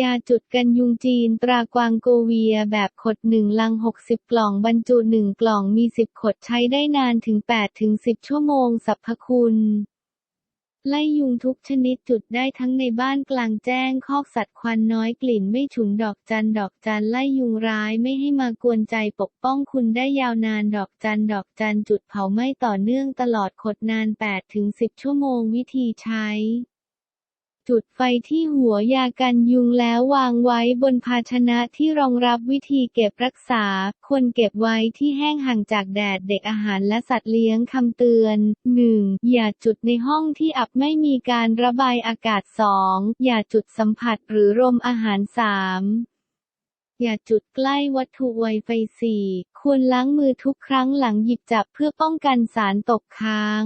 ยาจุดกันยุงจีนตรากวางโกเวียแบบขดหนึ่งลัง 60 กล่องบรรจุหนึ่งกล่องมี 10 ขดใช้ได้นานถึง8-10 ชั่วโมงสรรพคุณไล่ยุงทุกชนิดจุดได้ทั้งในบ้านกลางแจ้งคอกสัตว์ควันน้อยกลิ่นไม่ฉุนดอกจันดอกจันไล่ยุงร้ายไม่ให้มากวนใจปกป้องคุณได้ยาวนานดอกจันดอกจันจุดเผาไหม้ต่อเนื่องตลอดขดนาน 8-10 ชั่วโมงวิธีใช้ จุดไฟที่หัวยากันยุงแล้ววางไว้บนภาชนะที่รองรับวิธีเก็บรักษา ควรเก็บไว้ที่แห้งห่างจากแดดเด็กอาหารและสัตว์เลี้ยงคำเตือน 1. อย่าจุดในห้องที่อับไม่มีการระบายอากาศ 2. อย่าจุดสัมผัสหรือรมอาหาร 3. อย่าจุดใกล้วัตถุไวไฟ 4. ควรล้างมือทุกครั้งหลังหยิบจับเพื่อป้องกันสารตกค้าง